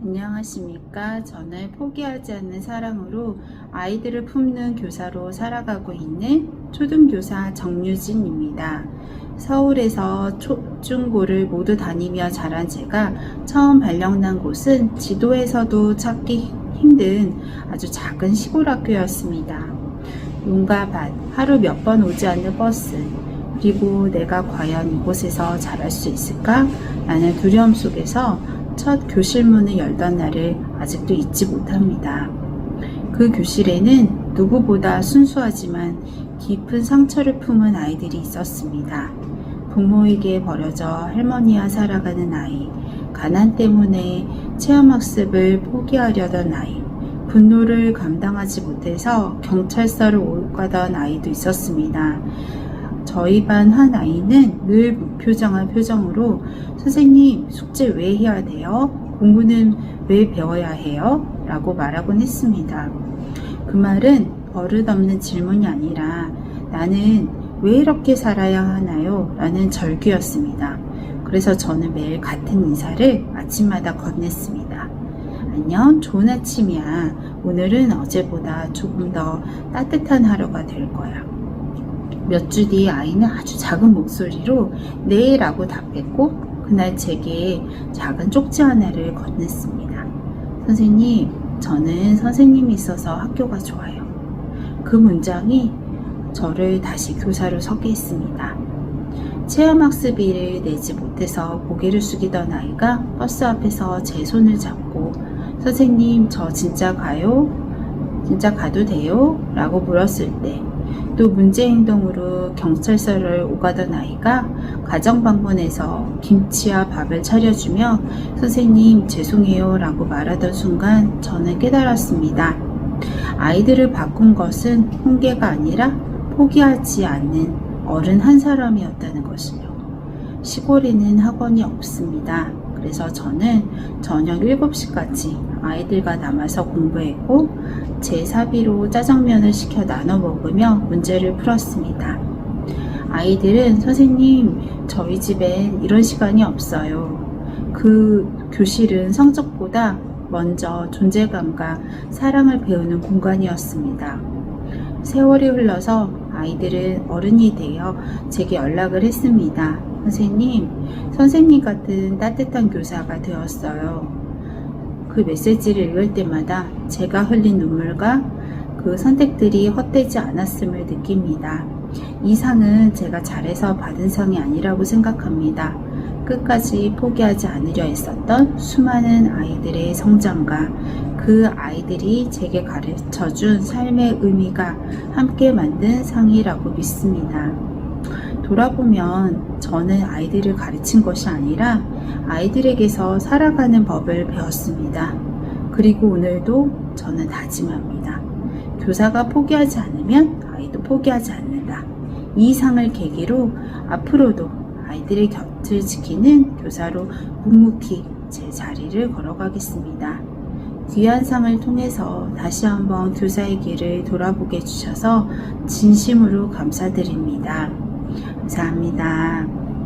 안녕하십니까. 저는 포기하지 않는 사랑으로 아이들을 품는 교사로 살아가고 있는 초등교사 정유진입니다. 서울에서 초, 중고를 모두 다니며 자란 제가 처음 발령난 곳은 지도에서도 찾기 힘든 아주 작은 시골 학교였습니다. 용과 밭, 하루 몇 번 오지 않는 버스, 그리고 내가 과연 이곳에서 잘할 수 있을까? 라는 두려움 속에서 첫 교실 문을 열던 날을 아직도 잊지 못합니다. 그 교실에는 누구보다 순수하지만 깊은 상처를 품은 아이들이 있었습니다. 부모에게 버려져 할머니와 살아가는 아이, 가난 때문에 체험학습을 포기하려던 아이, 분노를 감당하지 못해서 경찰서를 오가던 아이도 있었습니다. 저희 반 한 아이는 늘 무표정한 표정으로 선생님 숙제 왜 해야 돼요? 공부는 왜 배워야 해요? 라고 말하곤 했습니다. 그 말은 버릇없는 질문이 아니라 나는 왜 이렇게 살아야 하나요? 라는 절규였습니다. 그래서 저는 매일 같은 인사를 아침마다 건넸습니다. 안녕, 좋은 아침이야. 오늘은 어제보다 조금 더 따뜻한 하루가 될 거야. 몇 주 뒤 아이는 아주 작은 목소리로 네 라고 답했고 그날 제게 작은 쪽지 하나를 건넸습니다. 선생님, 저는 선생님이 있어서 학교가 좋아요. 그 문장이 저를 다시 교사로 서게 했습니다. 체험학습비를 내지 못해서 고개를 숙이던 아이가 버스 앞에서 제 손을 잡고 선생님, 저 진짜 가요? 진짜 가도 돼요? 라고 물었을 때 또 문제 행동으로 경찰서를 오가던 아이가 가정 방문에서 김치와 밥을 차려주며 선생님 죄송해요 라고 말하던 순간 저는 깨달았습니다. 아이들을 바꾼 것은 훈계가 아니라 포기하지 않는 어른 한 사람이었다는 것이요. 시골에는 학원이 없습니다. 그래서 저는 저녁 7시까지 아이들과 남아서 공부했고 제 사비로 짜장면을 시켜 나눠 먹으며 문제를 풀었습니다. 아이들은 선생님 저희 집엔 이런 시간이 없어요. 그 교실은 성적보다 먼저 존재감과 사랑을 배우는 공간이었습니다. 세월이 흘러서 아이들은 어른이 되어 제게 연락을 했습니다. 선생님, 선생님 같은 따뜻한 교사가 되었어요. 그 메시지를 읽을 때마다 제가 흘린 눈물과 그 선택들이 헛되지 않았음을 느낍니다. 이 상은 제가 잘해서 받은 상이 아니라고 생각합니다. 끝까지 포기하지 않으려 했었던 수많은 아이들의 성장과 그 아이들이 제게 가르쳐 준 삶의 의미가 함께 만든 상이라고 믿습니다. 돌아보면 저는 아이들을 가르친 것이 아니라 아이들에게서 살아가는 법을 배웠습니다. 그리고 오늘도 저는 다짐합니다. 교사가 포기하지 않으면 아이도 포기하지 않는다. 이 상을 계기로 앞으로도 아이들의 곁 을 지키는 교사로 묵묵히 제 자리를 걸어가겠습니다. 귀한 상을 통해서 다시 한번 교사의 길을 돌아보게 해주셔서 진심으로 감사드립니다. 감사합니다.